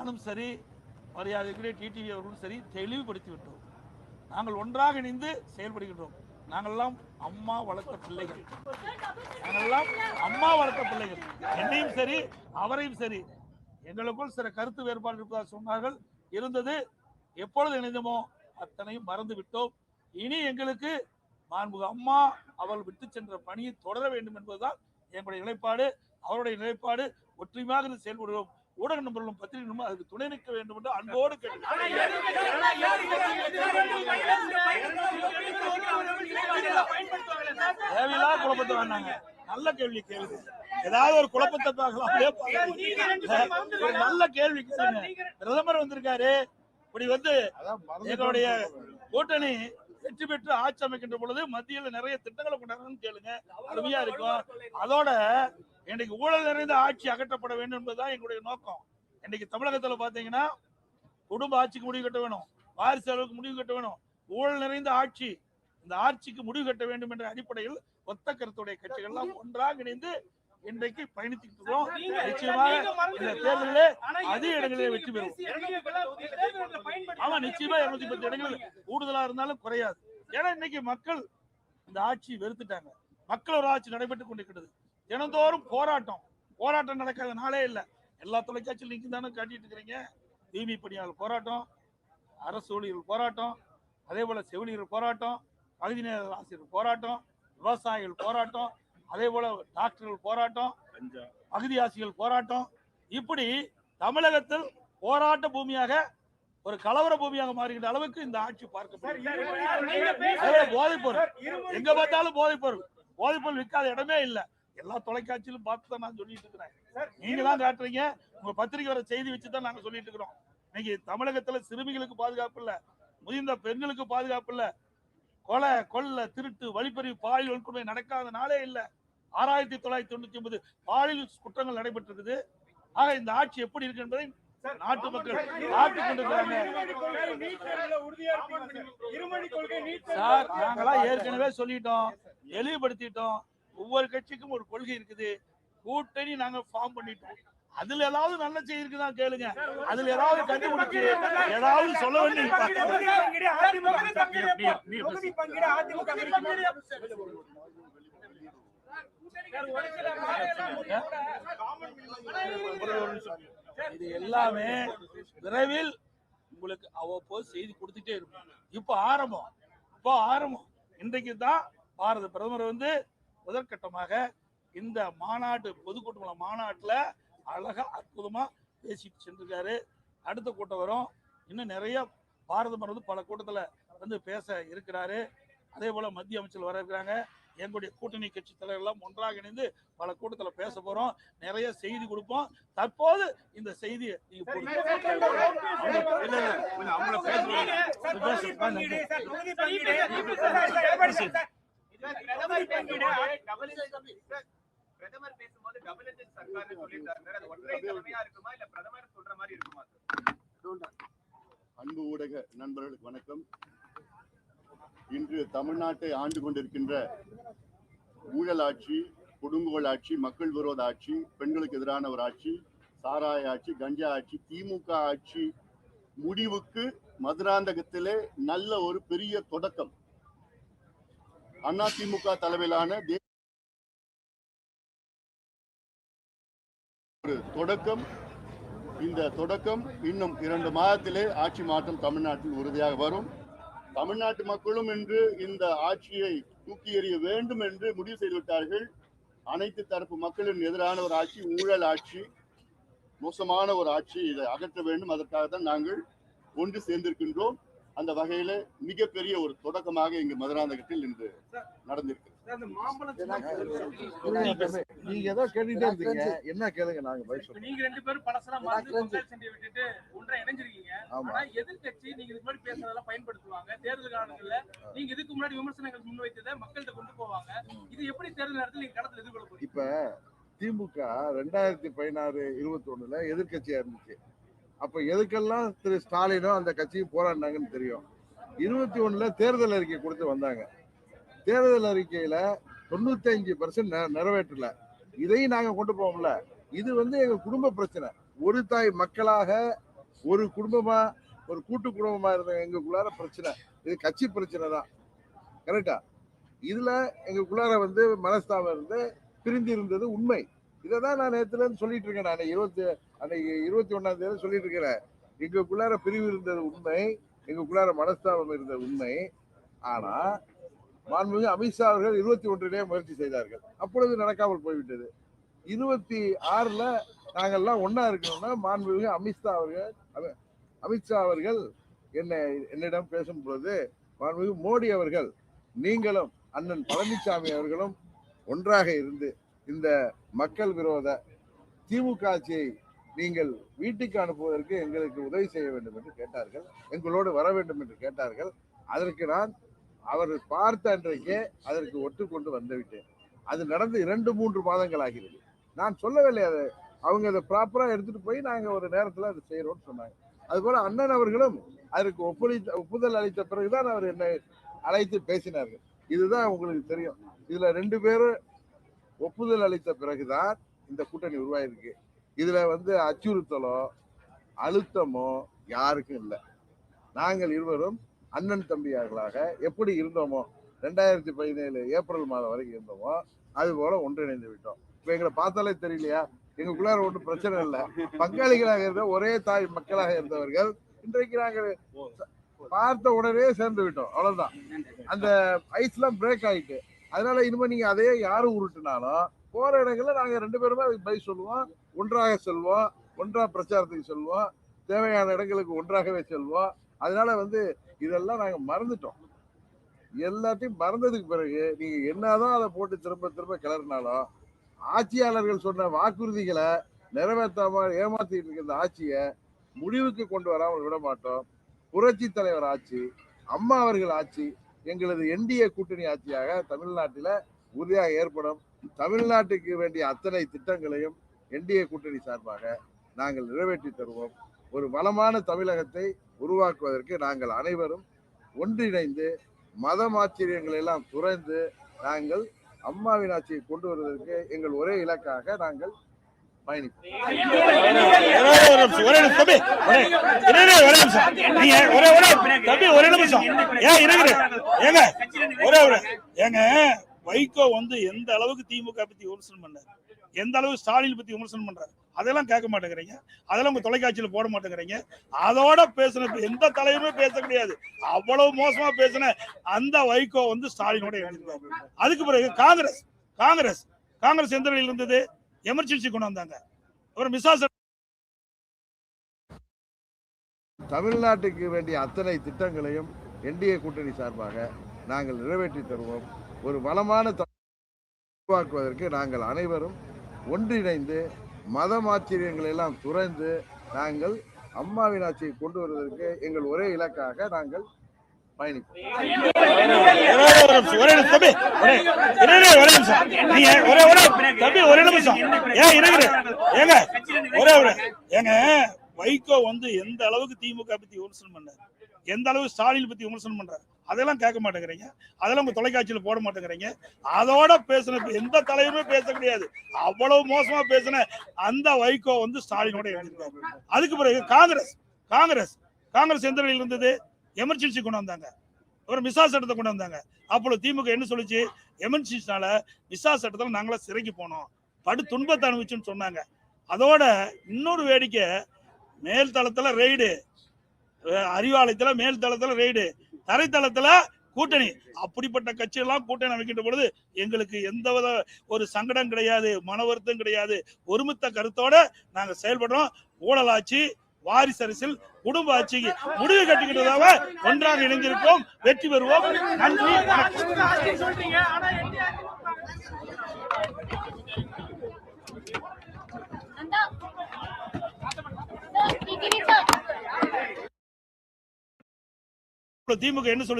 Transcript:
நானும் சரி மரியாதைக்குரிய டிடிவி அவர்களும் சரி தெளிவுபடுத்தி விட்டோம் நாங்கள் ஒன்றாக இணைந்து செயல்படுகின்றோம். நாங்கள்லாம் அம்மா வளர்த்த பிள்ளைகள். நாங்கள்லாம் அம்மா வளர்த்த பிள்ளைகள். என்னையும் சரி அவரையும் சரி. எங்களுக்குள் சில கருத்து வேறுபாடு இருப்பதாக சொன்னார்கள். இருந்தது எப்பொழுது இணைந்தோமோ அத்தனையும் மறந்து விட்டோம் இனி எங்களுக்கு மாண்புக அம்மா அவள் விட்டு சென்ற பணியை தொடர வேண்டும் என்பதுதான் எங்களுடைய நிலைப்பாடு. அவருடைய நிலைப்பாடு. ஒற்றுமையாக செயல்படுகிறோம் செயல்படுவோம். ஊடக நண்பர்களும் பத்திரிகை நண்பர்களும் அதுக்கு துணை நிற்க வேண்டும் என்று அன்போடு தேவையில்லா குழப்பத்தை வேண்டாங்க. நல்ல கேள்வி கேளுங்க. ஏதாவது ஒரு குழப்பத்தை பார்க்கலாம். அப்படியே பார்க்காதீங்க. ஒரு நல்ல கேள்வி கேளுங்க. பிரதமர் வந்திருக்காரு. இப்படி வந்து எங்களுடைய கூட்டணி வெற்றி பெற்று ஆட்சி அமைக்கின்ற பொழுது மத்தியில் நிறைய திட்டங்களை கொண்டாடுறோம்னு கேளுங்க. அருமையா இருக்கும். அதோட இன்னைக்கு ஊழல் நிறைந்த ஆட்சி அகற்றப்பட வேண்டும் என்பதுதான் எங்களுடைய நோக்கம். இன்னைக்கு தமிழகத்துல பாத்தீங்கன்னா குடும்ப ஆட்சிக்கு முடிவு கட்ட வேணும். வாரிசு அளவுக்கு முடிவு கட்ட வேணும். ஊழல் நிறைந்த ஆட்சி இந்த ஆட்சிக்கு முடிவு கட்ட வேண்டும் என்ற அடிப்படையில் ஒத்த கருத்துடைய கட்சிகள் எல்லாம் ஒன்றாக இணைந்து இன்றைக்கு இருக்கிறோம் நிச்சயமாக இந்த தேர்தலிலே அதிக இடங்களிலே வெற்றி பெறுவோம். ஆமா நிச்சயமா இருநூத்தி பத்து இடங்கள் கூடுதலா இருந்தாலும் குறையாது. ஏன்னா இன்னைக்கு மக்கள் இந்த ஆட்சி வெறுத்துட்டாங்க. மக்கள் ஒரு ஆட்சி நடைபெற்றுக் கொண்டிருக்கிறது. தினந்தோறும் போராட்டம். போராட்டம் நடக்காத நாளே இல்ல. எல்லா தொலைக்காட்சியில் நீங்க தானே காட்டிட்டு இருக்கிறீங்க. தூய்மை பணியாளர் போராட்டம் அரசு ஊழியர்கள் போராட்டம் அதே போல செவிலியர்கள் போராட்டம் பகுதி நேர ஆசிரியர் போராட்டம் விவசாயிகள் போராட்டம் அதே போல டாக்டர்கள் போராட்டம் பகுதி ஆசிரியர்கள் போராட்டம். இப்படி தமிழகத்தில் போராட்ட பூமியாக ஒரு கலவர பூமியாக மாறுகின்ற அளவுக்கு இந்த ஆட்சி பார்க்கப்படுகிறது. போதைப் பொருள் எங்க பார்த்தாலும் போதைப் பொருள் போதைப் பொருள் விற்காத இடமே இல்ல. எல்லா தொலைக்காட்சியிலும் பார்த்து தான் நான் சொல்லிட்டு இருக்கிறேன். நீங்க தான் காட்டுறீங்க. உங்க பத்திரிகை வர செய்தி வச்சு தான் நாங்க சொல்லிட்டு இருக்கிறோம். இன்னைக்கு தமிழகத்துல சிறுமிகளுக்கு பாதுகாப்பு இல்ல. முதிர்ந்த பெண்களுக்கு பாதுகாப்பு இல்ல. கொலை கொள்ள திருட்டு வழிப்பறிவு பாலியல் வன்கொடுமை நடக்காத நாளே இல்ல. ஆறாயிரத்தி தொள்ளாயிரத்தி தொண்ணூத்தி ஒன்பது பாலியல் குற்றங்கள் நடைபெற்றிருக்குது ஆக இந்த ஆட்சி எப்படி இருக்கு என்பதை நாட்டு மக்கள் பார்த்து கொண்டிருக்கிறாங்க சார் நாங்களா ஏற்கனவே சொல்லிட்டோம் தெளிவுபடுத்திட்டோம் ஒவ்வொரு கட்சிக்கும் ஒரு கொள்கை இருக்குது கூட்டணி நாங்க ஃபார்ம் பண்ணிட்டோம் அதுல ஏதாவது நல்ல செய்தி இருக்குதான் கேளுங்க அதுல ஏதாவது கண்டுபிடிச்சு ஏதாவது சொல்ல வேண்டிய இது எல்லாமே விரைவில் உங்களுக்கு அவ்வப்போது செய்தி கொடுத்துட்டே இருக்கும் இப்போ ஆரம்பம். இப்போ ஆரம்பம். இன்றைக்கு தான் பாரத பிரதமர் வந்து முதற்கட்டமாக இந்த மாநாட்டு பொதுக்கூட்டங்கள மாநாட்டில் அழகா அற்புதமா பேசிட்டு சென்றிருக்காரு. அடுத்த கூட்டம் வரும். இன்னும் நிறைய பாரதமர் வந்து பல கூட்டத்தில் வந்து பேச இருக்கிறாரு. அதே போல மத்திய அமைச்சர் வர இருக்கிறாங்க. எங்களுடைய கூட்டணி கட்சி தலைவர் எல்லாம் ஒன்றாக இணைந்து பல கூட்டத்துல பேச போறோம் நிறைய செய்தி கொடுப்போம் தற்போது இந்த. பிரதமர் பேசும்போது டபுள் சொல்லியிருந்தாரு. அது ஒற்றை தலைமையா இருக்குமா இல்ல பிரதமர் சொல்ற மாதிரி இருக்குமா? அன்பு ஊடக நண்பர்களுக்கு வணக்கம் இன்று தமிழ்நாட்டை ஆண்டு கொண்டிருக்கின்ற ஊழல் ஆட்சி கொடுங்கோல் ஆட்சி மக்கள் விரோத ஆட்சி பெண்களுக்கு எதிரான ஒரு ஆட்சி சாராய ஆட்சி கஞ்சா ஆட்சி திமுக ஆட்சி முடிவுக்கு மதுராந்தகத்திலே நல்ல ஒரு பெரிய தொடக்கம். அண்ணா திமுக தலைமையிலான தே- ஒரு தொடக்கம். இந்த தொடக்கம் இன்னும் இரண்டு மாதத்திலே ஆட்சி மாற்றம் தமிழ்நாட்டில் உறுதியாக வரும். தமிழ்நாட்டு மக்களும் இன்று இந்த ஆட்சியை தூக்கி எறிய வேண்டும் என்று முடிவு செய்துவிட்டார்கள். அனைத்து தரப்பு மக்களின் எதிரான ஒரு ஆட்சி ஊழல் ஆட்சி மோசமான ஒரு ஆட்சி. இதை அகற்ற வேண்டும். அதற்காக தான் நாங்கள் ஒன்று சேர்ந்திருக்கின்றோம். அந்த வகையில மிகப்பெரிய ஒரு தொடக்கமாக இங்கு மதுராந்தகத்தில் இன்று நடந்திருக்கு நீங்க ஏதோ கேட்டுட்டே இருந்தீங்க. என்ன கேளுங்க நாங்க பதில் நீங்க ரெண்டு பேரும் பழசெல்லாம் மறந்து சண்டையை விட்டுட்டு ஒன்றா இணைஞ்சிருக்கீங்க. ஆனா எதிர்க்கட்சி நீங்க இதுக்கு முன்னாடி பேசுறதெல்லாம் பயன்படுத்துவாங்க. தேர்தல் காலங்கள்ல நீங்க இதுக்கு முன்னாடி விமர்சனங்கள் முன்வைத்ததை மக்கள்கிட்ட கொண்டு போவாங்க. இது எப்படி தேர்தல் நேரத்தில் நீங்க களத்துல எதிர்கொள்ள போறீங்க? இப்ப திமுக ரெண்டாயிரத்தி பதினாறு இருபத்தி ஒண்ணுல எதிர்கட்சியா இருந்துச்சு அப்ப எதுக்கெல்லாம் திரு ஸ்டாலினும் அந்த கட்சியும் போராடினாங்கன்னு தெரியும். இருபத்தி ஒண்ணுல தேர்தல் அறிக்கை கொடுத்து வந்தாங்க. தேர்தல் அறிக்கையில தொண்ணூத்தஞ்சு பர்சன்ட் நிறைவேற்றல. இதையும் நாங்க கொண்டு போவோம்ல. இது வந்து எங்க குடும்ப பிரச்சனை. ஒரு தாய் மக்களாக ஒரு குடும்பமா ஒரு கூட்டு குடும்பமா இருந்த எங்களுக்குள்ளார பிரச்சனை. இது கட்சி பிரச்சனை தான். கரெக்டா? இதுல எங்களுக்குள்ளார வந்து மனஸ்தாபம் இருந்து பிரிந்து இருந்தது உண்மை. இதை தான் நான் நேத்துல இருந்து சொல்லிட்டு இருக்கேன் நான். இருபத்தி அன்னைக்கு இருபத்தி ஒன்னாம் தேதி சொல்லிட்டு இருக்கிறேன். எங்களுக்குள்ளார பிரிவு இருந்தது உண்மை. எங்களுக்குள்ளார மனஸ்தாபம் இருந்தது உண்மை. ஆனா மாண்புமிகு அமித்ஷா அவர்கள் இருபத்தி ஒன்றிலே முயற்சி செய்தார்கள். அப்பொழுது நடக்காமல் போய்விட்டது. இருபத்தி ஆறுல நாங்கள்லாம் ஒன்னா இருக்கணும்னா மாண்புமிகு அமித்ஷா அவர்கள் அமித்ஷா அவர்கள் என்ன என்னிடம் பேசும் பொழுது மாண்புமிகு மோடி அவர்கள் நீங்களும் அண்ணன் பழனிசாமி அவர்களும் ஒன்றாக இருந்து இந்த மக்கள் விரோத திமுக ஆட்சியை நீங்கள் வீட்டுக்கு அனுப்புவதற்கு எங்களுக்கு உதவி செய்ய வேண்டும் என்று கேட்டார்கள். எங்களோடு வர வேண்டும் என்று கேட்டார்கள். அதற்கு நான் அவர் பார்த்த அன்றைக்கே அதற்கு ஒட்டுக்கொண்டு வந்துவிட்டேன். அது நடந்து இரண்டு மூன்று மாதங்கள் ஆகிறது. நான் சொல்லவில்லை அதை. அவங்க அதை ப்ராப்பரா எடுத்துட்டு போய் நாங்க ஒரு நேரத்துல அதை செய்யறோம்னு சொன்னாங்க. அதுபோல அண்ணன் அவர்களும் அதற்கு ஒப்புதல் ஒப்புதல் அளித்த பிறகுதான் அவர் என்னை அழைத்து பேசினார்கள். இதுதான் உங்களுக்கு தெரியும். இதுல ரெண்டு பேரும் ஒப்புதல் அளித்த பிறகுதான் இந்த கூட்டணி உருவாயிருக்கு. இதுல வந்து அச்சுறுத்தலோ அழுத்தமோ யாருக்கும் இல்லை. நாங்கள் இருவரும் அண்ணன் தம்பியார்களாக எப்படி இருந்தோமோ ரெண்டாயிரத்தி பதினேழு ஏப்ரல் மாதம் வரைக்கும் இருந்தோமோ அது போல ஒன்றிணைந்து விட்டோம். இப்போ எங்களை பார்த்தாலே தெரியலையா? எங்களுக்குள்ளார ஒன்றும் பிரச்சனை இல்லை. பங்காளிகளாக இருந்த ஒரே தாய் மக்களாக இருந்தவர்கள் இன்றைக்கு நாங்கள் பார்த்த உடனே சேர்ந்து விட்டோம். அவ்வளவுதான். அந்த ஐஸ்லாம் பிரேக் ஆயிட்டு. அதனால இனிமே நீங்க அதையே யாரும் உருட்டுனாலும் போற இடங்கள்ல நாங்க ரெண்டு பேருமே அதுக்கு பதில் சொல்லுவோம். ஒன்றாக செல்வோம். ஒன்றா பிரச்சாரத்துக்கு செல்வோம். தேவையான இடங்களுக்கு ஒன்றாகவே செல்வோம். அதனால வந்து இதெல்லாம் நாங்கள் மறந்துட்டோம். எல்லாத்தையும் மறந்ததுக்கு பிறகு நீங்கள் என்னதான் அதை போட்டு திரும்ப திரும்ப கிளறினாலும் ஆட்சியாளர்கள் சொன்ன வாக்குறுதிகளை நிறைவேற்றாம ஏமாத்திட்டு இருக்கிற ஆட்சியை முடிவுக்கு கொண்டு வராமல் விட மாட்டோம். புரட்சி தலைவர் ஆட்சி அம்மா அவர்கள் ஆட்சி எங்களது என்டிஏ கூட்டணி ஆட்சியாக தமிழ்நாட்டில் உறுதியாக ஏற்படும். தமிழ்நாட்டுக்கு வேண்டிய அத்தனை திட்டங்களையும் என்டிஏ கூட்டணி சார்பாக நாங்கள் நிறைவேற்றி தருவோம். ஒரு வளமான தமிழகத்தை உருவாக்குவதற்கு நாங்கள் அனைவரும் ஒன்றிணைந்து மத ஆச்சரியங்களை எல்லாம் துறந்து நாங்கள் அம்மாவின் ஆட்சியை கொண்டு வருவதற்கு எங்கள் ஒரே இலக்காக நாங்கள் பயணிப்போம். ஏங்க வைகோ வந்து எந்த அளவுக்கு திமுக பத்தி விமர்சனம் பண்ணாரு? எந்த அளவு ஸ்டாலின் பத்தி விமர்சனம் பண்றாரு? அதெல்லாம் கேட்க மாட்டேங்கிறீங்க. அதெல்லாம் உங்க தொலைக்காட்சியில போட மாட்டேங்கிறீங்க. அதோட பேசுன எந்த தலைவருமே பேச கிடையாது. அவ்வளவு மோசமா பேசின அந்த வைகோ வந்து ஸ்டாலினோட இணைஞ்சிருக்காரு அதுக்கு பிறகு காங்கிரஸ் காங்கிரஸ் காங்கிரஸ் எந்த நிலையில் இருந்தது? எமர்ஜென்சி கொண்டு வந்தாங்க. அப்புறம் மிசா தமிழ்நாட்டுக்கு வேண்டிய அத்தனை திட்டங்களையும் என்டிஏ கூட்டணி சார்பாக நாங்கள் நிறைவேற்றி தருவோம். ஒரு வளமான உருவாக்குவதற்கு நாங்கள் அனைவரும் ஒன்றிணைந்து மத ஆச்சரியங்களை எல்லாம் துறந்து நாங்கள் அம்மாவின் ஆட்சியை கொண்டு வருவதற்கு எங்கள் ஒரே இலக்காக நாங்கள் பயணிப்போம் ஒரே ஒரு ஏங்க வைகோ வந்து எந்த அளவுக்கு திமுக பத்தி விமர்சனம் பண்ணாரு எந்த அளவு ஸ்டாலின் பத்தி விமர்சனம் பண்றாரு அதெல்லாம் கேட்க மாட்டேங்கிறீங்க. அதெல்லாம் உங்க தொலைக்காட்சியில் போட மாட்டேங்கிறீங்க. அதோட பேசின எந்த தலைவருமே பேச கிடையாது அவ்வளவு மோசமா பேசின அந்த வைகோ வந்து ஸ்டாலினோட இணைஞ்சிருக்காரு அதுக்கு பிறகு காங்கிரஸ் காங்கிரஸ் காங்கிரஸ் எந்த நிலையில் இருந்தது? எமர்ஜென்சி கொண்டு வந்தாங்க. ஒரு மிசா சட்டத்தை கொண்டு வந்தாங்க. அப்பொழுது திமுக என்ன சொல்லிச்சு? எமர்ஜென்சினால மிசா சட்டத்தில் நாங்களாம் சிறைக்கு போனோம். படு துன்பத்தை அனுபவிச்சுன்னு சொன்னாங்க. அதோட இன்னொரு வேடிக்கை மேல் தளத்தில் ரெய்டு அறிவாலயத்தில் மேல் தளத்தில் ரெய்டு. தரைத்தளத்துல கூட்டணி. அப்படிப்பட்ட கட்சியெல்லாம் கூட்டணி அமைக்கின்ற பொழுது எங்களுக்கு எந்த வித ஒரு சங்கடம் கிடையாது மன வருத்தம் கிடையாது. ஒருமித்த கருத்தோட நாங்க செயல்படுறோம். ஊழலாட்சி வாரிசு அரசில் குடும்ப ஆட்சிக்கு முடிவு கட்டிக்கிட்டதாக ஒன்றாக இணைந்திருப்போம் வெற்றி பெறுவோம். நன்றி வணக்கம் சொல்றீங்க ஆனா என்டிஆர் நந்தா டிகிரி சார் திமுக என்ன சொல்லு